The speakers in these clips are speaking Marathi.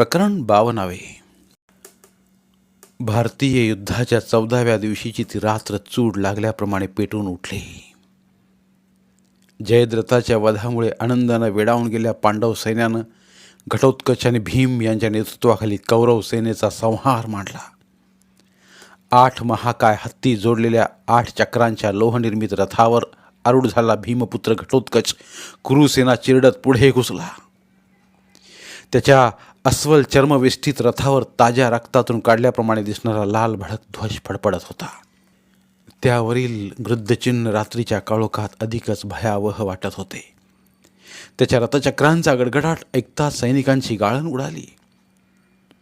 प्रकरण बावनावे. भारतीय युद्धाच्या चौदाव्या दिवशीची ती रात्र चूड लागल्याप्रमाणे पेटून उठली. जयद्रथाच्या वधामुळे आनंदानं वेडावून गेल्या पांडव सैन्यानं घटोत्कच आणि भीम यांच्या नेतृत्वाखाली कौरव सेनेचा संहार मांडला. आठ महाकाय हत्ती जोडलेल्या आठ चक्रांच्या लोहनिर्मित रथावर आरूढ झाला भीमपुत्र घटोत्कच. कुरुसेना चिरडत पुढे घुसला. त्याच्या अस्वल चर्मवेष्टीत रथावर ताज्या रक्तातून काढल्याप्रमाणे दिसणारा लाल भडक ध्वज फडफडत होता. त्यावरील वृद्धचिन्ह रात्रीच्या काळोखात अधिकच भयावह वाटत होते. त्याच्या रथचक्रांचा गडगडाट ऐकताच सैनिकांची गाळण उडाली.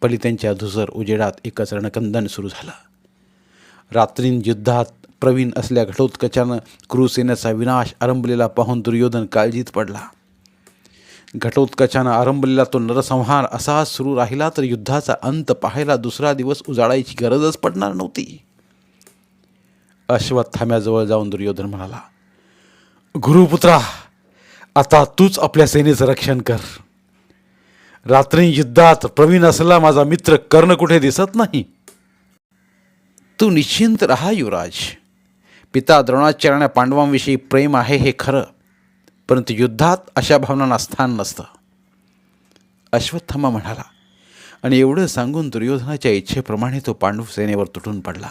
पलित्यांच्या धुसर उजेडात एकच रणकंदन सुरू झालं. रात्रीन युद्धात प्रवीण असल्या घटोत्कचानं क्रूसेनेचा विनाश आरंभलेला पाहून दुर्योधन काळजीत पडला. घटोत्कचानं आरंभलेला तो नरसंहार असाच सुरू राहिला तर युद्धाचा अंत पाहायला दुसरा दिवस उजाडायची गरजच पडणार नव्हती. अश्वत्थाम्याजवळ जाऊन दुर्योधन म्हणाला गुरुपुत्रा आता तूच आपल्या सेनेचं रक्षण कर. रात्री युद्धात प्रवीण असला माझा मित्र कर्ण कुठे दिसत नाही? तू निश्चिंत राहा युवराज. पिता द्रोणाचार्यांना पांडवांविषयी प्रेम आहे हे खरं. परंतु युद्धात अशा भावनांना स्थान नसतं. अश्वत्थामा म्हणाला आणि एवढं सांगून दुर्योधनाच्या इच्छेप्रमाणे तो पांडव सेनेवर तुटून पडला.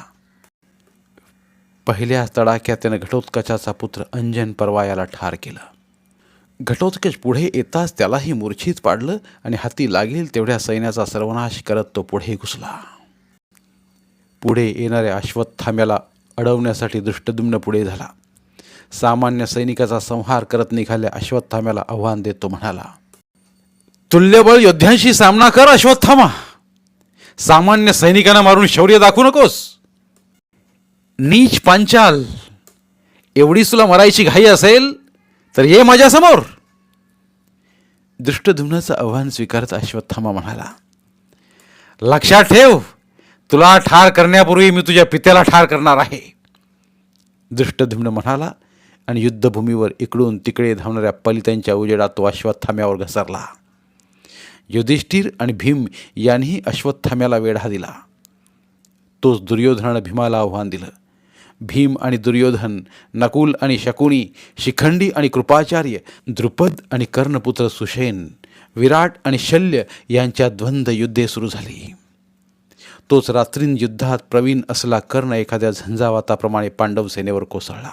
पहिल्या तडाख्यात त्यानं घटोत्कचाचा पुत्र अंजन परवा याला ठार केलं. घटोत्कच पुढे येताच त्यालाही मूर्छित पाडलं आणि हाती लागेल तेवढ्या सैन्याचा सर्वनाश करत तो पुढे घुसला. पुढे येणाऱ्या अश्वत्थाम्याला अडवण्यासाठी दृष्टदुम्न पुढे झाला. सामान्य सैनिकाचा संहार करत निघाल्या अश्वत्थाम्याला आव्हान देत तो म्हणाला तुल्यबळ योद्ध्यांशी सामना कर अश्वत्थामा. सामान्य सैनिकांना मारून शौर्य दाखवू नकोस. नीच पांचाल एवढीच तुला मरायची घाई असेल तर ये माझ्यासमोर. दृष्टधुम्नाचं आव्हान स्वीकारत अश्वत्थामा म्हणाला लक्षात ठेव तुला ठार करण्यापूर्वी मी तुझ्या पित्याला ठार करणार आहे. दृष्टधुम्न म्हणाला आणि युद्धभूमीवर इकडून तिकडे धावणाऱ्या पलितांच्या उजेडात तो अश्वत्थाम्यावर घसरला. युधिष्ठिर आणि भीम यांनीही अश्वत्थाम्याला वेढा दिला. तोच दुर्योधनानं भीमाला आव्हान दिलं. भीम आणि दुर्योधन नकुल आणि शकुनी शिखंडी आणि कृपाचार्य द्रुपद आणि कर्णपुत्र सुशेन विराट आणि शल्य यांच्या द्वंद्व युद्धे सुरू झाली. तोच रात्रीन युद्धात प्रवीण असला कर्ण एखाद्या झंझावाताप्रमाणे पांडव सेनेवर कोसळला.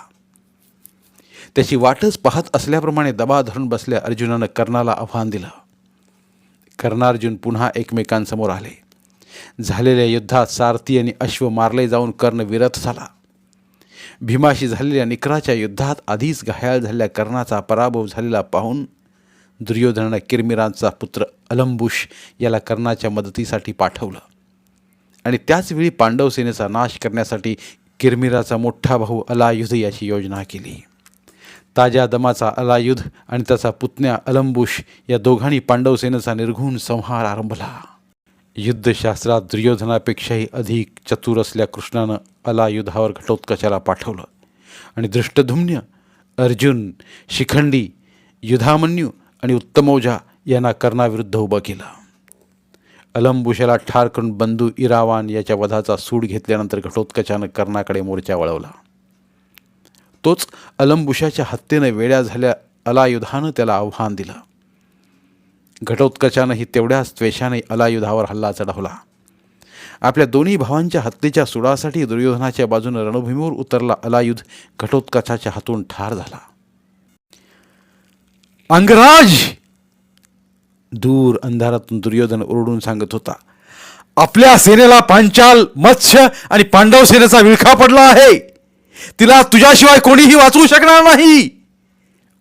त्याची वाटच पाहत असल्याप्रमाणे दबा धरून बसल्या अर्जुनानं कर्णाला आव्हान दिलं. कर्णार्जुन पुन्हा एकमेकांसमोर आले. झालेल्या युद्धात सारथी आणि अश्व मारले जाऊन कर्ण विरत झाला. भीमाशी झालेल्या निकराच्या युद्धात आधीच घायाळ झालेल्या कर्णाचा पराभव झालेला पाहून दुर्योधनानं किरमिरांचा पुत्र अलंबुश याला कर्णाच्या मदतीसाठी पाठवलं. आणि त्याचवेळी पांडव सेनेचा नाश करण्यासाठी किरमिराचा मोठा भाऊ अलायुध याची योजना केली. ताज्या दमाचा अलायुध आणि त्याचा पुतण्या अलंबुश या दोघांनी पांडवसेनेचा निर्घुण संहार आरंभला. युद्धशास्त्रात दुर्योधनापेक्षाही अधिक चतुर असल्या कृष्णानं अलायुधावर घटोत्कचाला पाठवलं. आणि दृष्टधुम्य अर्जुन शिखंडी युधामन्यू आणि उत्तमौजा यांना कर्णाविरुद्ध उभं केलं. अलंबुशाला ठार करून बंधू इरावान याच्या वधाचा सूड घेतल्यानंतर घटोत्कचानं कर्णाकडे मोर्चा वळवला. तोच अलंबुशाच्या हत्येनं वेड्या झाल्या अलायुधानं त्याला आव्हान दिलं. घटोत्कचानंही तेवढ्याच त्वेषाने अलायुधावर हल्ला चढवला. आपल्या दोन्ही भावांच्या हत्येच्या सुडासाठी दुर्योधनाच्या बाजूने रणभूमीवर उतरला अलायुध घटोत्कचाच्या हातून ठार झाला. अंगराज! दूर अंधारातून दुर्योधन ओरडून सांगत होता आपल्या सेनेला पांचाल मत्स्य आणि पांडव सेनेचा विळखा पडला आहे. तिला तुझ्याशिवाय कोणीही वाचवू शकणार नाही.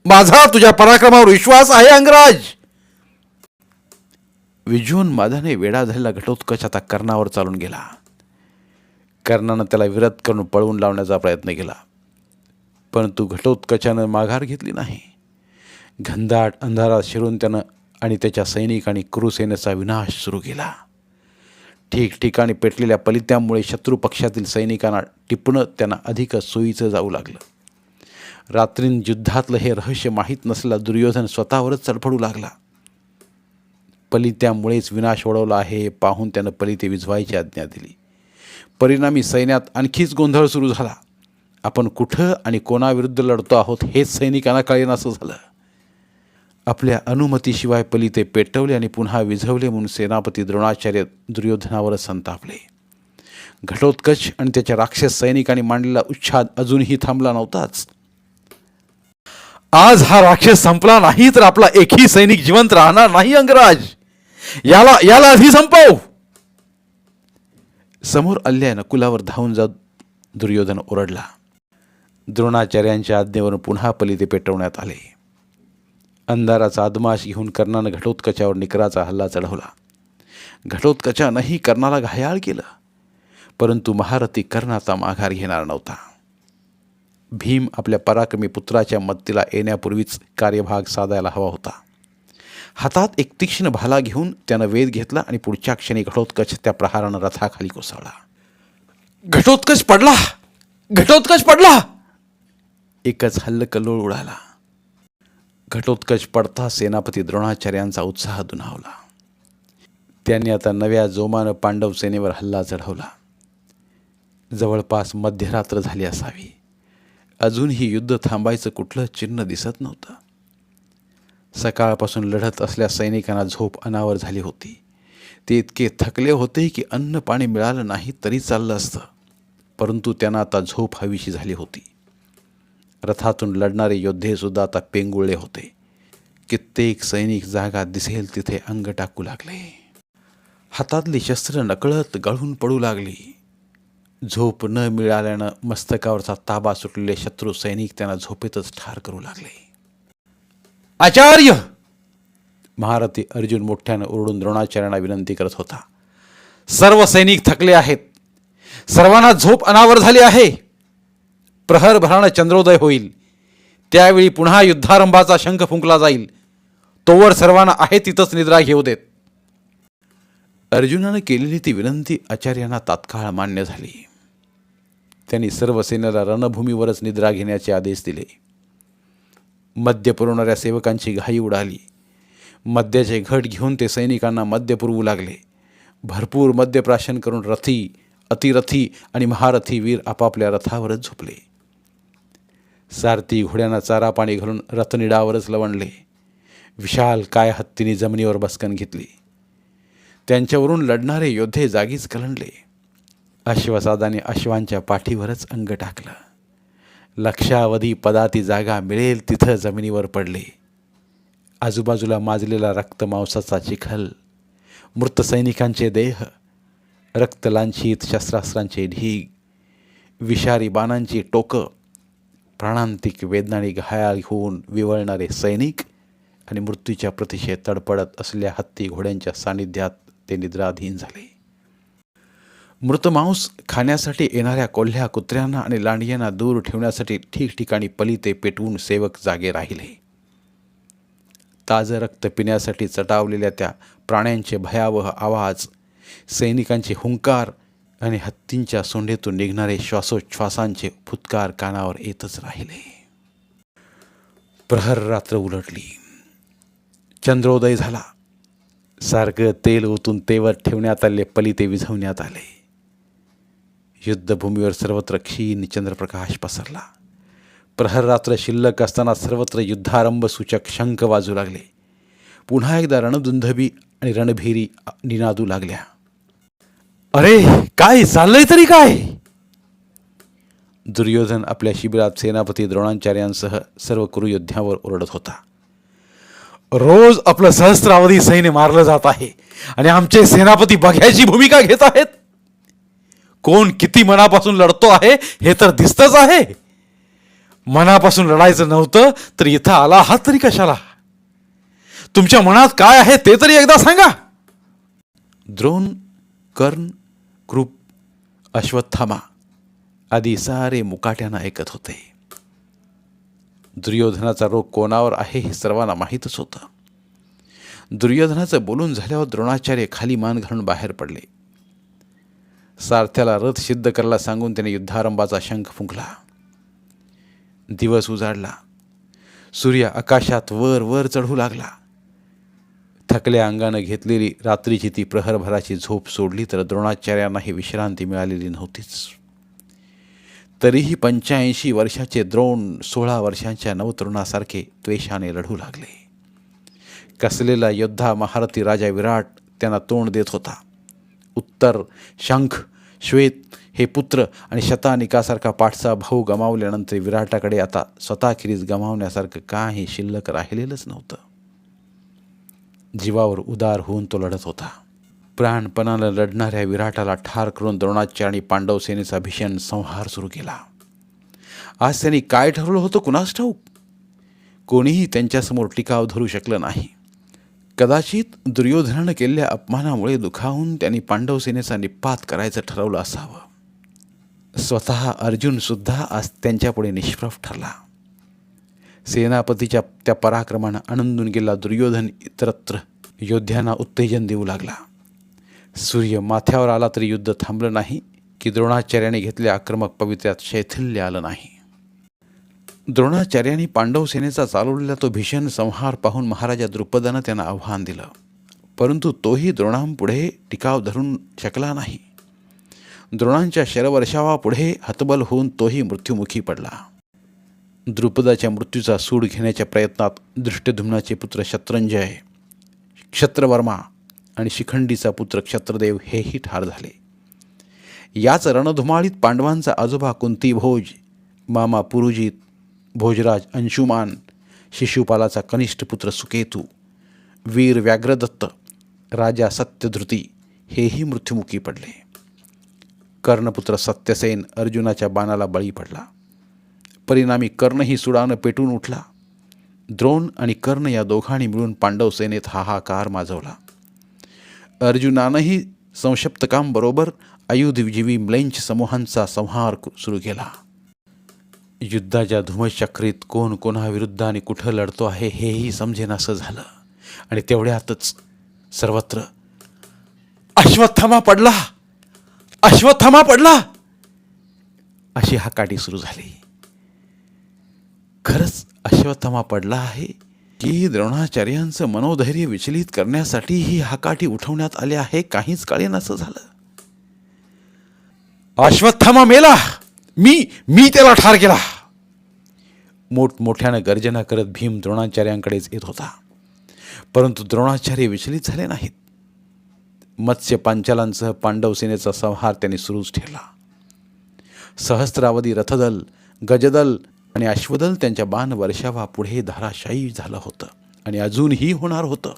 माझा तुझ्या पराक्रमावर विश्वास आहे अंगराज. विजून माधाने वेडा झालेला घटोत्कच आता कर्णावर चालून गेला. कर्णानं त्याला विरत करून पळवून लावण्याचा प्रयत्न केला. परंतु घटोत्कचानं माघार घेतली नाही. घनदाट अंधारात शिरून त्यानं आणि त्याच्या सैनिक आणि कुरुसेनेचा विनाश सुरू केला. ठिकठिकाणी पेटलेल्या पलित्यामुळे शत्रू पक्षातील सैनिकांना टिपणं त्यांना अधिकच सोयीचं जाऊ लागलं. रात्रीन युद्धातलं हे रहस्य माहीत नसलेला दुर्योधन स्वतःवरच चढफडू लागला. पलित्यामुळेच विनाश ओढवला आहे हे पाहून त्यानं पलिते विझवायची आज्ञा दिली. परिणामी सैन्यात आणखीच गोंधळ सुरू झाला. आपण कुठं आणि कोणाविरुद्ध लढतो आहोत हेच सैनिकांना कळेनासं झालं. आपल्या अनुमतीशिवाय पलिते पेटवले आणि पुन्हा विझवले म्हणून सेनापती द्रोणाचार्य दुर्योधनावर संतापले. घटोत्कच आणि त्याच्या राक्षस सैनिकांनी मांडलेला उच्छाद अजूनही थांबला नव्हताच. आज हा राक्षस संपला नाही तर आपला एकही सैनिक जिवंत राहणार नाही अंगराज. याला याला आधी संपव. समोर आलेल्या नकुलावर धावून जात दुर्योधन ओरडला. द्रोणाचार्यांच्या आज्ञेवरून पुन्हा पलिते पेटवण्यात आले. अंधाराचा आदमाश घेऊन कर्णानं घटोत्कचावर निकराचा हल्ला चढवला. घटोत्कचानंही कर्णाला घायाळ केलं. परंतु महारथी कर्णाचा माघार घेणार नव्हता. भीम आपल्या पराक्रमी पुत्राच्या मदतीला येण्यापूर्वीच कार्यभाग साधायला हवा होता. हातात एक तीक्ष्ण भाला घेऊन त्यानं वेध घेतला आणि पुढच्या क्षणी घटोत्कच त्या प्रहारानं रथाखाली कोसळला. घटोत्कच पडला! घटोत्कच पडला! एकच हल्ल कल्लोळ उडाला. घटोत्कच पडता सेनापती द्रोणाचार्यांचा उत्साह दुणावला. त्यांनी आता नव्या जोमानं पांडव सेनेवर हल्ला चढवला. जवळपास मध्यरात्र झाली असावी. अजूनही युद्ध थांबायचं कुठलं चिन्ह दिसत नव्हतं. सकाळपासून लढत असल्या सैनिकांना झोप अनावर झाली होती. ते इतके थकले होते की अन्न पाणी मिळालं नाही तरी चाललं असतं. परंतु त्यांना आता झोप हवीशी झाली होती. रथातून लढणारे योद्धेसुद्धा आता पेंगुळले होते. कित्येक सैनिक जागा दिसेल तिथे अंग टाकू लागले. हातातली शस्त्र नकळत गळून पडू लागली. झोप न मिळाल्यानं मस्तकावरचा ताबा सुटलेले शत्रू सैनिक त्यांना झोपेतच ठार करू लागले. आचार्य! महारथी अर्जुन मोठ्यानं ओरडून द्रोणाचार्यांना विनंती करत होता. सर्व सैनिक थकले आहेत. सर्वांना झोप अनावर झाली आहे. प्रहर भरानं चंद्रोदय होईल. त्यावेळी पुन्हा युद्धारंभाचा शंख फुंकला जाईल. तोवर सर्वांना आहे तिथंच निद्रा घेऊ देत. अर्जुनानं केलेली ती विनंती आचार्यांना तात्काळ मान्य झाली. त्यांनी सर्व सेनेला रणभूमीवरच निद्रा घेण्याचे आदेश दिले. मद्य पुरवणाऱ्या सेवकांची घाई उडाली. मद्याचे घट घेऊन ते सैनिकांना मद्य पुरवू लागले. भरपूर मद्यप्राशन करून रथी अतिरथी आणि महारथी वीर आपापल्या रथावरच झोपले. सारथी घोड्यांना चारा पाणी घालून रथनिडावरच लवणले विशाल काय हत्तीने जमिनीवर बसकन घेतली. त्यांच्यावरून लढणारे योद्धे जागीच कलंडले अश्वसादाने अश्वांच्या पाठीवरच अंग टाकलं. लक्षावधी पदाती जागा मिळेल तिथं जमिनीवर पडले. आजूबाजूला माजलेला रक्त मांसाचा चिखल मृत सैनिकांचे देह रक्तलांछित शस्त्रास्त्रांचे ढीग विषारी बाणांची टोकं प्राणांतिक वेदनाने घायाळ होऊन विवळणारे सैनिक आणि मृत्यूच्या प्रतिशे तडपडत असलेल्या हत्ती घोड्यांच्या सानिध्यात ते निद्राधीन झाले. मृत मांस खाण्यासाठी येणाऱ्या कोल्ह्या कुत्र्यांना आणि लांडग्यांना दूर ठेवण्यासाठी ठिकठिकाणी पलिते पेटवून सेवक जागे राहिले. ताजं रक्त पिण्यासाठी चटावलेल्या त्या प्राण्यांचे भयावह आवाज सैनिकांचे हुंकार आणि हत्तींच्या सोंडेतून निघणारे श्वासोच्छ्वासांचे फुतकार कानावर येतच राहिले. प्रहर रात्र उलटली. चंद्रोदय झाला. सारखं तेल ओतून तेवर ठेवण्यात आले पलिते विझवण्यात आले. युद्धभूमीवर सर्वत्र क्षीण चंद्रप्रकाश पसरला. प्रहर रात्र शिल्लक असताना सर्वत्र युद्धारंभ सूचक शंख वाजू लागले. पुन्हा एकदा रणदुंधबी आणि रणभेरी निनादू लागल्या. अरे काय? चाललंय तरी काय? दुर्योधन आपल्या शिबिरात सेनापती द्रोणाचार्यांसह सर्व कुरुयोद्ध्यावर ओरडत होता. रोज आपलं सहस्रावधी सैन्य मारलं जात आहे आणि आमचे सेनापती बघ्याची भूमिका घेत आहेत. कोण किती मनापासून लढतो आहे हे तर दिसतच आहे. मनापासून लढायचं नव्हतं तर इथं आला आहात तरी कशाला? तुमच्या मनात काय आहे ते तरी एकदा सांगा. द्रोण कर्ण कृप अश्वत्थामा आदी सारे मुकाट्यानं ऐकत होते. दुर्योधनाचा रोग कोणावर आहे हे सर्वांना माहीतच होतं. दुर्योधनाचं बोलून झाल्यावर द्रोणाचार्य खाली मान घालून बाहेर पडले. सारथ्याला रथ सिद्ध करायला सांगून त्याने युद्धारंभाचा शंख फुंकला. दिवस उजाडला. सूर्य आकाशात वर वर चढू लागला. थकल्या अंगानं घेतलेली रात्रीची ती प्रहरभराची झोप सोडली तर द्रोणाचार्यांनाही विश्रांती मिळालेली नव्हतीच. तरीही पंच्याऐंशी वर्षाचे द्रोण सोळा वर्षांच्या नवतरुणासारखे द्वेषाने लढू लागले. कसलेला योद्धा महारथी राजा विराट त्यांना तोंड देत होता. उत्तर शंख श्वेत हे पुत्र आणि शतानिकासारखा पाठचा भाऊ गमावल्यानंतर विराटाकडे आता स्वतःखेरीज गमावण्यासारखं काही शिल्लक राहिलेलंच नव्हतं. जीवावर उदार होऊन तो लढत होता. प्राणपणानं लढणाऱ्या विराटाला ठार करून द्रोणाच्या आणि पांडव सेनेचा भीषण संहार सुरू केला. आज त्यांनी काय ठरवलं होतं कुणास ठाऊक? कोणीही त्यांच्यासमोर टिकाव धरू शकलं नाही. कदाचित दुर्योधनानं केलेल्या अपमानामुळे दुखावून त्यांनी पांडव सेनेचा निपात करायचं ठरवलं असावं. स्वतः अर्जुनसुद्धा आज त्यांच्यापुढे निष्प्रभ ठरला. सेनापतीच्या त्या पराक्रमानं आनंदून गेला दुर्योधन इतरत्र. योद्ध्यांना उत्तेजन देऊ लागला. सूर्य माथ्यावर आला तरी युद्ध थांबलं नाही की द्रोणाचार्याने घेतल्या आक्रमक पवित्र्यात शैथिल्य आलं नाही. द्रोणाचार्यांनी पांडव सेनेचा चालवलेला तो भीषण संहार पाहून महाराजा द्रुपदानं त्यांना आव्हान दिलं. परंतु तोही द्रोणांपुढे टिकाव धरून शकला नाही. द्रोणांच्या शरवर्षावापुढे हतबल होऊन तोही मृत्युमुखी पडला. द्रुपदाच्या मृत्यूचा सूड घेण्याच्या प्रयत्नात दृष्टधुम्नाचे पुत्र शत्रंजय क्षत्रवर्मा आणि शिखंडीचा पुत्र क्षत्रदेव हेही ठार झाले. याच रणधुमाळीत पांडवांचा आजोबा कुंती भोज मामा पुरुजित भोजराज अंशुमान शिशुपालाचा कनिष्ठ पुत्र सुकेतू वीर व्याघ्रदत्त राजा सत्यधृती हेही मृत्युमुखी पडले. कर्णपुत्र सत्यसेन अर्जुनाच्या बाणाला बळी पडला. परिणामी कर्णही सुडानं पेटून उठला. द्रोण आणि कर्ण या दोघांनी मिळून पांडव सेनेत हाहाकार माजवला. अर्जुनानंही संशप्तकांबरोबर आयुधजीवी म्लेंच समूहांचा संहार सुरू केला. युद्धाच्या धुमचक्रीत कोण कोणाविरुद्ध आणि कुठं लढतो आहे हेही समजेनासं झालं. आणि तेवढ्यातच सर्वत्र अश्वत्थामा पडला! अश्वत्थामा पडला! अशी हाकाटी सुरू झाली. खरंच अश्वत्थामा पडला आहे? की द्रोणाचार्यांचं मनोधैर्य विचलित करण्यासाठी ही हाकाठी उठवण्यात आली आहे काहीच कळेनासं झालं. अश्वत्थामा मेला. मी मी त्याला ठार केला. मोठमोठ्यानं गर्जना करत भीम द्रोणाचार्यांकडेच येत होता. परंतु द्रोणाचार्य विचलित झाले नाहीत. मत्स्य पांचालांसह पांडव सेनेचा संहार त्यांनी सुरूच ठेवला. सहस्रावधी रथदल गजदल आणि अश्वदल त्यांच्या बाण वर्षावा पुढे धाराशायी झालं होतं. आणि अजूनही होणार होतं.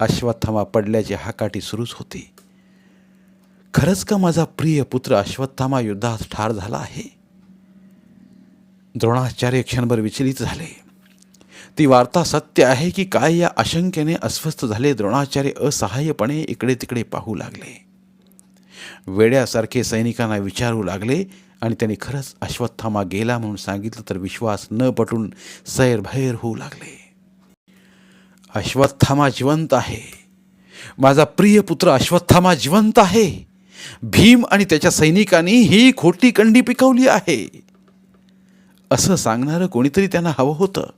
अश्वत्थामा पडल्याची हाकाटी सुरूच होती. खरंच का माझा प्रिय पुत्र अश्वत्थामा युद्धात ठार झाला आहे? द्रोणाचार्य क्षणभर विचलित झाले. ती वार्ता सत्य आहे की काय या आशंकेने अस्वस्थ झाले द्रोणाचार्य असहाय्यपणे इकडे तिकडे पाहू लागले. वेड्यासारखे सैनिकांना विचारू लागले आणि त्याने खरंच अश्वत्थामा गेला म्हणून सांगितलं तर विश्वास न पटून सैरभैर होऊ लागले. अश्वत्थामा जिवंत आहे. माझा प्रिय पुत्र अश्वत्थामा जिवंत आहे. भीम आणि त्याच्या सैनिकांनी ही खोटी कंडी पिकवली आहे. असं सांगणारं कोणीतरी त्यांना हवं होतं.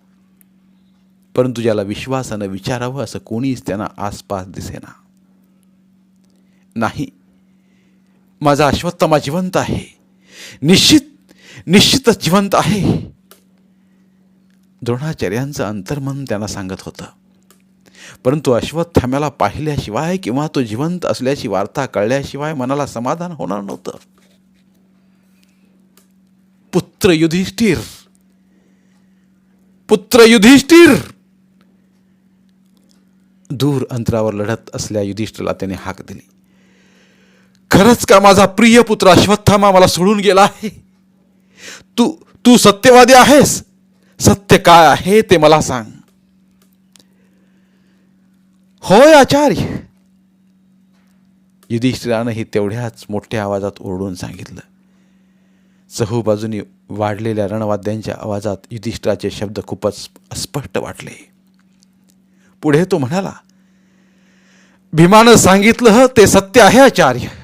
परंतु ज्याला विश्वासानं विचारावं असं कोणीच त्यांना आसपास दिसेना. नाही. माझा अश्वत्थामा जिवंत आहे. निश्चित निश्चितच जिवंत आहे. द्रोणाचार्यांचं अंतर्मन त्यांना सांगत होतं. परंतु अश्वत्थाम्याला पाहिल्याशिवाय किंवा तो जिवंत असल्याची वार्ता कळल्याशिवाय मनाला समाधान होणार नव्हतं. पुत्र युधिष्ठिर पुत्र युधिष्ठिर दूर अंतरावर लढत असल्या युधिष्ठिरला त्याने हाक दिली. खरंच का माझा प्रिय पुत्र अश्वत्थामा मला सोडून गेला आहे? तू तू सत्यवादी आहेस? सत्य काय आहे ते मला सांग. होय आचार्य. युधिष्ठिरानंही तेवढ्याच मोठ्या आवाजात ओरडून सांगितलं. चहूबाजूनी वाढलेल्या रणवाद्यांच्या आवाजात युधिष्ठिराचे शब्द खूपच अस्पष्ट वाटले. पुढे तो म्हणाला भीमानं सांगितलं ते सत्य आहे आचार्य.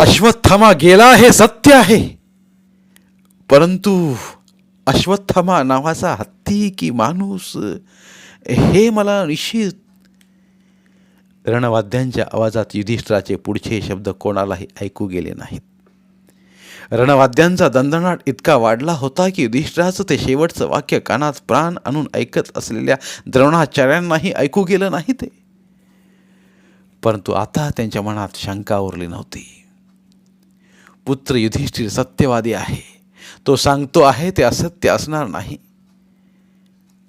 अश्वत्थामा गेला हे सत्य आहे. परंतु अश्वत्थामा नावाचा हत्ती की माणूस हे मला निश्चित रणवाद्यांच्या आवाजात युधिष्ठिराचे पुढचे शब्द कोणालाही ऐकू गेले नाहीत. रणवाद्यांचा दंदनाट इतका वाढला होता की युधिष्ठिराचं ते शेवटचं वाक्य कानात प्राण आणून ऐकत असलेल्या द्रोणाचार्यांनाही ऐकू गेलं नाही ते. परंतु आता त्यांच्या मनात शंका उरली नव्हती. पुत्र युधिष्ठिर सत्यवादी आहे. तो सांगतो आहे ते असत्य असणार नाही.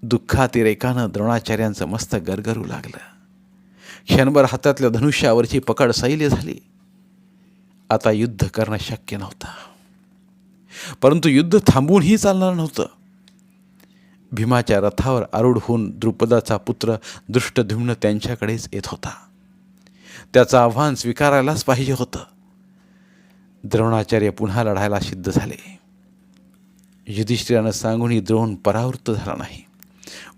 दुःखातिरेकानं द्रोणाचार्यांचं मस्त गरगरू लागलं. क्षणभर हातातल्या धनुष्यावरची पकड सैल्य झाली. आता युद्ध करणं शक्य नव्हतं. परंतु युद्ध थांबूनही चालणार नव्हतं. भीमाच्या रथावर आरूढ होऊन द्रुपदाचा पुत्र दृष्टधुम्न त्यांच्याकडेच येत होता. त्याचं आव्हान स्वीकारायलाच पाहिजे होतं. द्रोणाचार्य पुन्हा लढायला सिद्ध झाले. युधिष्ठिरानं सांगूनही द्रोण परावृत्त झाला नाही.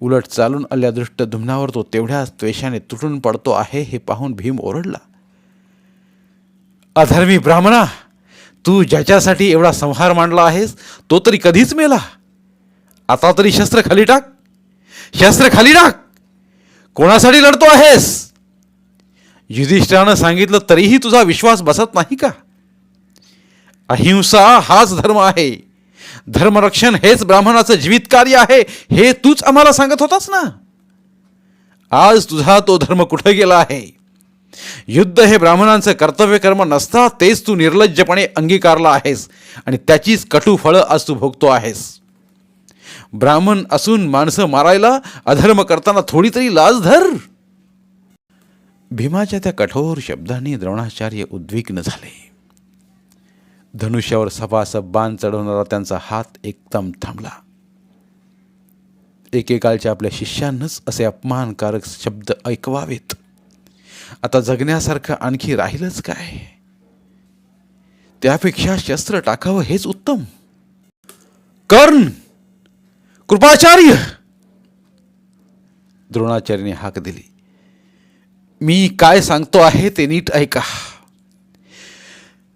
उलट चालून आल्या दृष्ट तो तेवढ्याच त्वेषाने तुटून पडतो आहे हे पाहून भीम ओरडला. अधर्मी ब्राह्मणा तू ज्याच्यासाठी एवढा संहार मांडला आहेस तो तरी कधीच मेला. आता तरी शस्त्र खाली टाक. शस्त्र खाली टाक. कोणासाठी लढतो आहेस? युधिष्ठिरानं सांगितलं तरीही तुझा विश्वास बसत नाही का? अहिंसा हाच धर्म आहे. धर्मरक्षण हेच ब्राह्मणाचं जीवित कार्य आहे हे तूच आम्हाला सांगत होतास ना? आज तुझा तो धर्म कुठं गेला आहे? युद्ध हे ब्राह्मणांचं कर्तव्य कर्म नसता तेच तू निर्लज्जपणे अंगीकारला आहेस आणि त्याचीच कटू फळं आज तू भोगतो आहेस. ब्राह्मण असून माणसं मारायला अधर्म करताना थोडी तरी लाज धर. भीमाच्या त्या कठोर शब्दांनी द्रोणाचार्य उद्विग्न झाले. धनुष्यावर सभासभ बाण चढवणारा त्यांचा हात एकदम थांबला. एकेकाळच्या आपल्या शिष्यांनाच असे अपमानकारक शब्द ऐकवावेत. आता जगण्यासारखं आणखी राहिलंच काय? त्यापेक्षा शस्त्र टाकावं हेच उत्तम. कर्ण कृपाचार्य! द्रोणाचार्यने हाक दिली. मी काय सांगतो आहे ते नीट ऐका.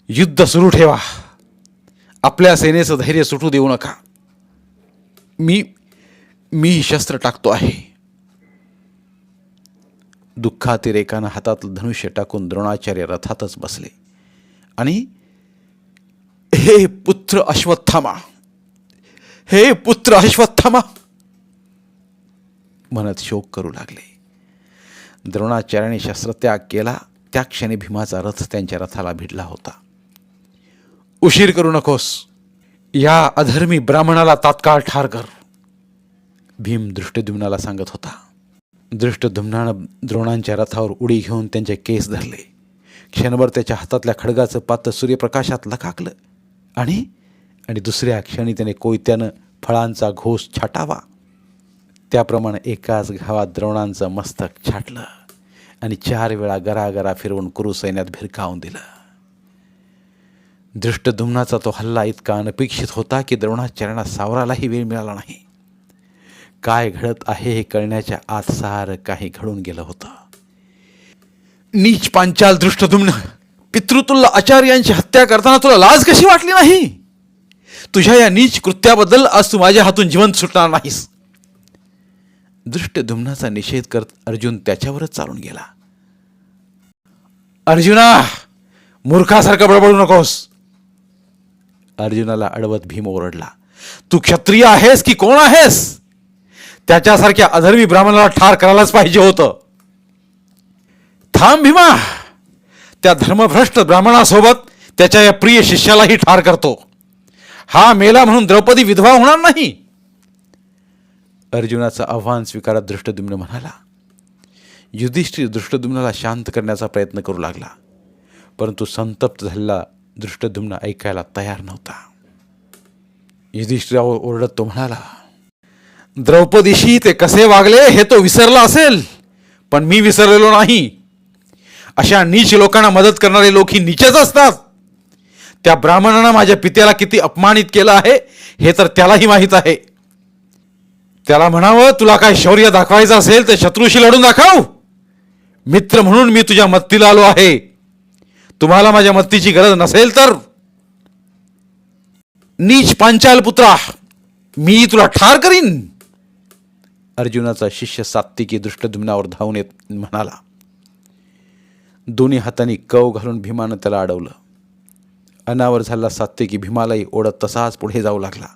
युद्ध सुरू ठेवा. आपल्या सेनेचं धैर्य सुटू देऊ नका. मी मी शस्त्र टाकतो आहे. दुःखातिरेकानं हातातलं धनुष्य टाकून द्रोणाचार्य रथातच बसले. आणि हे पुत्र अश्वत्थामा हे पुत्र अश्वत्थामा म्हणत शोक करू लागले. द्रोणाचार्याने शस्त्रत्याग केला. त्या क्षणी भीमाचा रथ त्यांच्या रथाला भिडला होता. उशीर करू नकोस. या अधर्मी ब्राह्मणाला तात्काळ ठार कर. भीम दृष्टद्युम्नाला सांगत होता. दृष्टद्युम्नानं द्रोणांच्या रथावर उडी घेऊन त्यांचे केस धरले. क्षणभर त्याच्या हातातल्या खडगाचं पात्र सूर्यप्रकाशात लखाकलं आणि आणि दुसऱ्या क्षणी त्याने कोयत्यानं फळांचा घोष छाटावा. त्याप्रमाणे एकाच घावात द्रोणांचं मस्तक छाटलं आणि चार वेळा गरागरा फिरवून कुरु सैन्यात भिरकावून दिलं. दृष्टधुम्नाचा तो हल्ला इतका अनपेक्षित होता की द्रोणाचरणा सावरालाही वेळ मिळाला नाही. काय घडत आहे हे कळण्याच्या आत सारं काही घडून गेलं होतं. नीच पांचाल दृष्टधुम्न पितृतुल्य आचार्यांची हत्या करताना तुला लाज कशी वाटली नाही? तुझ्या या नीच कृत्याबद्दल आज तू माझ्या हातून जिवंत सुटणार नाहीस. दृष्टधुम्नाचा निषेध करत अर्जुन त्याच्यावरच चालून गेला. अर्जुना मूर्खासारखं बडबडू नकोस. अर्जुनाला अडवत भीम ओरडला तू क्षत्रिय आहेस की कोण आहेस? त्याच्यासारख्या अधर्मी ब्राह्मणाला ठार करायलाच पाहिजे होतं. थांब भीमा त्या धर्मभ्रष्ट ब्राह्मणासोबत त्याच्या या प्रिय शिष्यालाही ठार करतो. हा मेला म्हणून द्रौपदी विधवा होणार नाही. अर्जुनाचं आव्हान स्वीकारत दृष्टद्युम्न म्हणाला युधिष्ठिर दृष्टदुम्नाला शांत करण्याचा प्रयत्न करू लागला परंतु संतप्त झालेला दृष्टधुम्न ऐकायला तयार नव्हता. युधिष्ठिरावर ओरडत तो म्हणाला द्रौपदीशी ते कसे वागले हे तो विसरला असेल पण मी विसरलेलो नाही. अशा नीच लोकांना मदत करणारे लोक ही नीचच असतात. त्या ब्राह्मणानं माझ्या पित्याला किती अपमानित केलं आहे हे तर त्यालाही माहीत आहे. त्याला म्हणावं तुला काय शौर्य दाखवायचं असेल तर शत्रूशी लढून दाखव. मित्र म्हणून मी तुझ्या मत्तीला आलो आहे. तुम्हाला माझ्या मस्तीची गरज नसेल तर नीच पांचाल पुत्रा मी तुला ठार करीन. अर्जुनाचा शिष्य सात्विकी दृष्टधुम्नावर धावून येत म्हणाला. दोन्ही हातांनी कव घालून भीमानं त्याला अडवलं. अनावर झाला सात्विकी भीमालाही ओढत तसाच पुढे जाऊ लागला.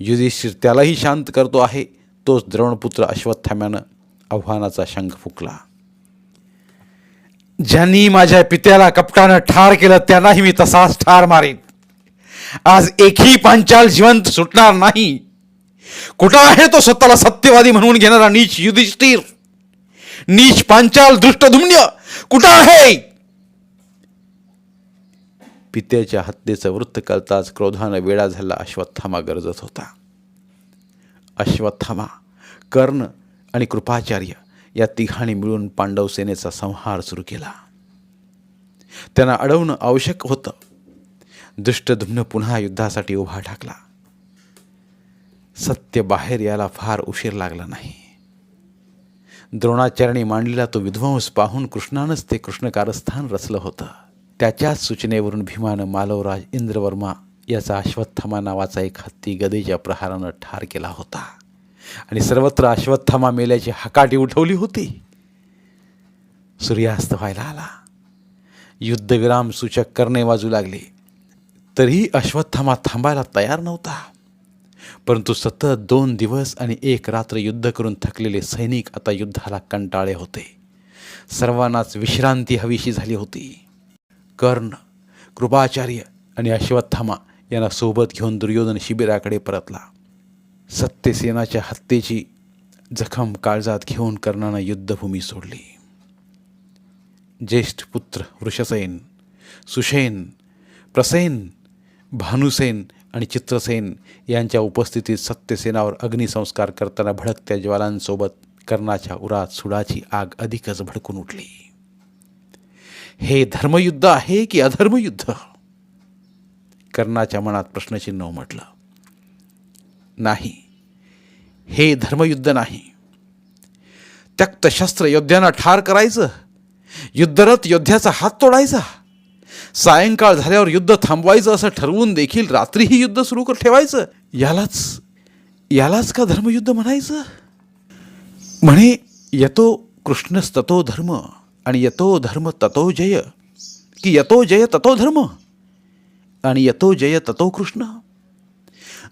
युधिष्ठिर त्यालाही शांत करतो आहे तोच द्रोणपुत्र अश्वत्थाम्यानं आव्हानाचा शंख फुकला. ज्यांनी माझ्या पित्याला कपटानं ठार केलं त्यांनाही मी तसाच ठार मारीन. आज एकही पांचाल जिवंत सुटणार नाही. कुठं आहे तो स्वतःला सत्यवादी म्हणून घेणारा नीच युधिष्ठिर? नीच पांचाल दृष्टधुम्य कुठं आहे? पित्याच्या हत्येचं वृत्त कळताच क्रोधानं वेळा झाला अश्वत्थामा गरजत होता. अश्वत्थामा कर्ण आणि कृपाचार्य या तिघांनी मिळून पांडव सेनेचा संहार सुरू केला. त्यांना अडवणं आवश्यक होतं. दुष्टधुम्न पुन्हा युद्धासाठी उभा ठाकला. सत्य बाहेर याला फार उशीर लागला नाही. द्रोणाचार्याने मांडलेला तो विध्वंस पाहून कृष्णानंच ते कृष्णकारस्थान रचलं होतं. त्याच्याच सूचनेवरून भीमानं मालवराज इंद्रवर्मा याचा अश्वत्थामा नावाचा एक हत्ती गदेच्या प्रहारानं ठार केला होता. आणि सर्वत्र अश्वत्थामा मेल्याची हकाटी उठवली होती. सूर्यास्त व्हायला आला. युद्धविराम सूचक करणे वाजू लागले. तरीही अश्वत्थामा थांबायला तयार नव्हता. परंतु सतत दोन दिवस आणि एक रात्र युद्ध करून थकलेले सैनिक आता युद्धाला कंटाळे होते. सर्वांनाच विश्रांती हवीशी झाली होती. कर्ण कृपाचार्य आणि अश्वत्थामा यांना सोबत घेऊन दुर्योधन शिबिराकडे परतला. सत्यसेनाच्या हत्येची जखम काळजात घेऊन कर्णानं युद्धभूमी सोडली. ज्येष्ठ पुत्र वृषसेन सुषेन प्रसेन भानुसेन आणि चित्रसेन यांच्या उपस्थितीत सत्यसेनावर अग्निसंस्कार करताना भडकत्या ज्वालांसोबत कर्णाच्या उरात सुडाची आग अधिकच भडकून उठली. हे धर्मयुद्ध आहे की अधर्मयुद्ध? कर्णाच्या मनात प्रश्नचिन्ह उमटलं. नाही. हे धर्मयुद्ध नाही. त्यक्त शस्त्र योद्ध्यांना ठार करायचं. युद्धरत योद्ध्याचा हात तोडायचा. सायंकाळ झाल्यावर युद्ध थांबवायचं असं ठरवून देखील रात्रीही युद्ध सुरू कर ठेवायचं. यालाच यालाच का धर्मयुद्ध म्हणायचं? म्हणे यतो कृष्णस्ततो धर्म आणि यतो धर्म ततो जय. की यतो जय ततो धर्म आणि यतो जय ततो कृष्ण.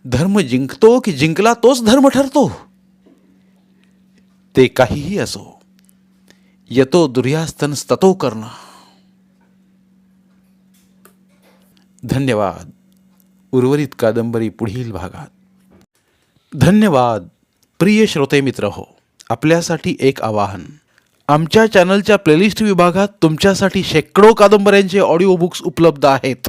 धर्म जिंकतो की जिंकला तोच धर्म ठरतो? ते काहीही असो यतो दुर्यास्तनस्ततो कर्ण. धन्यवाद. उर्वरित कादंबरी पुढील भागात. धन्यवाद. प्रिय श्रोते मित्र हो आपल्यासाठी एक आवाहन. आमच्या चॅनलच्या प्लेलिस्ट विभागात तुमच्यासाठी शेकडो कादंबऱ्यांचे ऑडिओ बुक्स उपलब्ध आहेत.